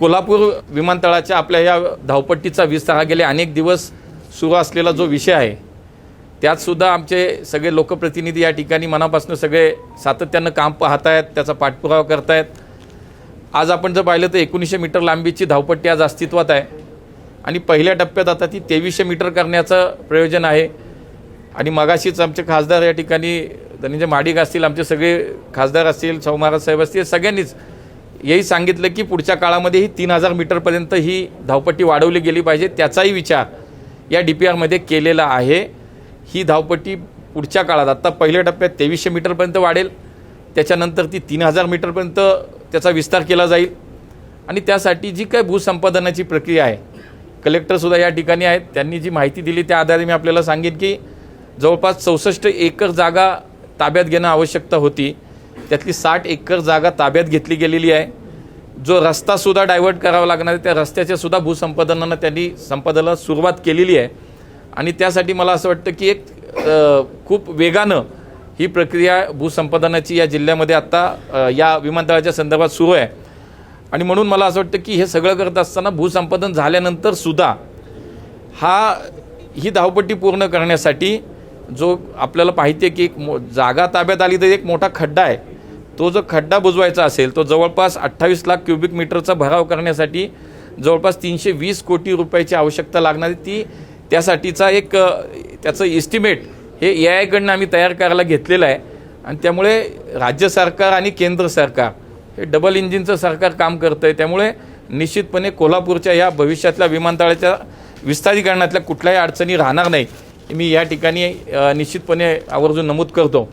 कोल्हापूर विमानतळाच्या आपल्या या धावपट्टीचा विस्तार हा गेले अनेक दिवस सुरू असलेला जो विषय आहे त्यातसुद्धा आमचे सगळे लोकप्रतिनिधी या ठिकाणी मनापासून सगळे सातत्यानं काम पाहत आहेत त्याचा पाठपुरावा करतायत. आज आपण जर पाहिलं तर एकोणीसशे मीटर लांबीची धावपट्टी आज अस्तित्वात आहे. आणि पहिल्या टप्प्यात आता ती तेवीसशे मीटर करण्याचं प्रयोजन आहे. आणि मगाशीच आमचे खासदार या ठिकाणी धनंजय माडिक असतील आमचे सगळे खासदार असतील सौ महाराज साहेब असतील सगळ्यांनीच हेही सांगितलं की पुढच्या काळामध्ये ही तीन हजार मीटरपर्यंत ही धावपट्टी वाढवली गेली पाहिजे. त्याचाही विचार या डी पी आरमध्ये केलेला आहे. ही धावपट्टी पुढच्या काळात आत्ता पहिल्या टप्प्यात तेवीसशे मीटरपर्यंत वाढेल. त्याच्यानंतर ती तीन हजार मीटरपर्यंत त्याचा विस्तार केला जाईल. आणि त्यासाठी जी काय भूसंपादनाची प्रक्रिया आहे कलेक्टरसुद्धा या ठिकाणी आहेत. त्यांनी जी माहिती दिली त्या आधारे मी आपल्याला सांगेन की जवळपास चौसष्ट एकर जागा ताब्यात घेणं आवश्यकता होती. त्यातली साठ एकर जागा ताब्यात घेतली गेलेली आहे. जो रस्तासुद्धा डायव्हर्ट करावा लागणार आहे त्या रस्त्याच्यासुद्धा भूसंपादनानं त्यांनी संपादनाला सुरुवात केलेली आहे. आणि त्यासाठी मला असं वाटतं की एक खूप वेगानं ही प्रक्रिया भूसंपादनाची या जिल्ह्यामध्ये आत्ता या विमानतळाच्या संदर्भात सुरू आहे. आणि म्हणून मला असं वाटतं की हे सगळं करत असताना भूसंपादन झाल्यानंतर सुद्धा हा ही धावपट्टी पूर्ण करण्यासाठी जो आपल्याला पाहिजे की एक मो जागा ताब्यात आली तर एक मोठा खड्डा आहे. तो जो खड्डा बुजवायचा असेल तो जवळपास अठ्ठावीस लाख क्युबिक मीटरचा भराव करण्यासाठी जवळपास तीनशे वीस कोटी रुपयाची आवश्यकता लागणारी ती त्यासाठीचा एक त्याचं इस्टिमेट हे ए आयकडनं आम्ही तयार करायला घेतलेलं आहे. आणि त्यामुळे राज्य सरकार आणि केंद्र सरकार हे डबल इंजिनचं सरकार काम करतं आहे त्यामुळे निश्चितपणे कोल्हापूरच्या या भविष्यातल्या विमानतळाच्या विस्तारीकरणातल्या कुठल्याही अडचणी राहणार नाही. मी या ठिकाणी निश्चितपणे आवर्जून नमूद करतो.